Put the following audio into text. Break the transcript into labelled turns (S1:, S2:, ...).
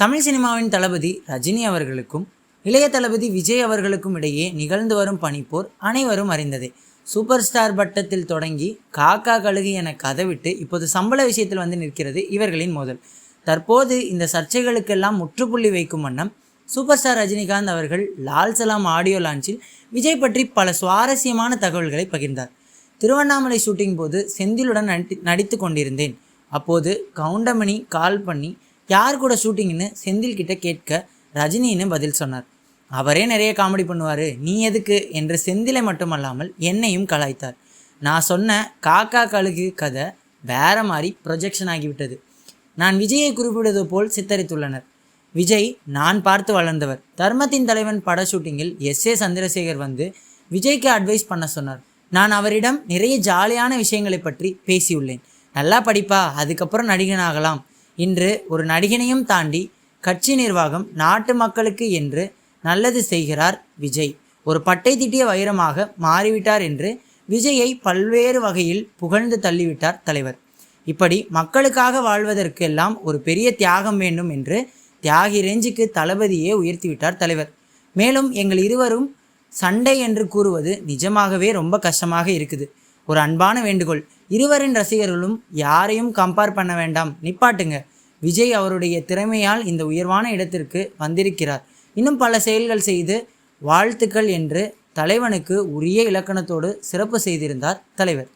S1: தமிழ் சினிமாவின் தளபதி ரஜினி அவர்களுக்கும் இளைய தளபதி விஜய் அவர்களுக்கும் இடையே நிகழ்ந்து வரும் பனிப்போர் அனைவரும் அறிந்ததே. சூப்பர் ஸ்டார் பட்டத்தில் தொடங்கி காக்கா கழுகு என கதவிட்டு இப்போது சம்பள விஷயத்தில் வந்து நிற்கிறது இவர்களின் மோதல். தற்போது இந்த சர்ச்சைகளுக்கெல்லாம் முற்றுப்புள்ளி வைக்கும் வண்ணம் சூப்பர் ஸ்டார் ரஜினிகாந்த் அவர்கள் லால் சலாம் ஆடியோ லான்ச்சில் விஜய் பற்றி பல சுவாரஸ்யமான தகவல்களை பகிர்ந்தார். திருவண்ணாமலை ஷூட்டிங் போது செந்திலுடன் நடி நடித்து கொண்டிருந்தேன். அப்போது கவுண்டமணி கால் பண்ணி யார் கூட ஷூட்டிங்னு செந்தில் கிட்ட கேட்க ரஜினின்னு பதில் சொன்னார். அவரே நிறைய காமெடி பண்ணுவார் நீ எதுக்கு என்று செந்திலை மட்டுமல்லாமல் என்னையும் கலாய்த்தார். நான் சொன்ன காக்கா கழுகு கதை வேற மாதிரி ப்ரொஜெக்ஷன் ஆகிவிட்டது. நான் விஜயை குறிப்பிடுவது போல் சித்தரித்துள்ளனர். விஜய் நான் பார்த்து வளர்ந்தவர். தர்மத்தின் தலைவன் பட ஷூட்டிங்கில் எஸ் ஏ சந்திரசேகர் வந்து விஜய்க்கு அட்வைஸ் பண்ண சொன்னார். நான் அவரிடம் நிறைய ஜாலியான விஷயங்களை பற்றி பேசியுள்ளேன். நல்லா படிப்பா அதுக்கப்புறம் நடிகனாகலாம். இன்று ஒரு நடிகனையும் தாண்டி கட்சி நிர்வாகம் நாட்டு மக்களுக்கு என்று நல்லது செய்கிறார் விஜய். ஒரு பட்டை திட்டிய வைரமாக மாறிவிட்டார் என்று விஜயை பல்வேறு வகையில் புகழ்ந்து தள்ளிவிட்டார் தலைவர். இப்படி மக்களுக்காக வாழ்வதற்கு எல்லாம் ஒரு பெரிய தியாகம் வேண்டும் என்று தியாகி ரேஞ்சுக்கு தளபதியே உயர்த்திவிட்டார் தலைவர். மேலும் எங்கள் இருவரும் சண்டை என்று கூறுவது நிஜமாகவே ரொம்ப கஷ்டமாக இருக்குது. ஒரு அன்பான வேண்டுகோள். இருவரின் ரசிகர்களும் யாரையும் கம்பேர் பண்ண வேண்டாம். நிப்பாட்டுங்க. விஜய் அவருடைய திறமையால் இந்த உயர்வான இடத்திற்கு வந்திருக்கிறார். இன்னும் பல செயல்கள் செய்து வாழ்த்துக்கள் என்று தலைவனுக்கு உரிய இலக்கணத்தோடு சிறப்பு செய்திருந்தார் தலைவர்.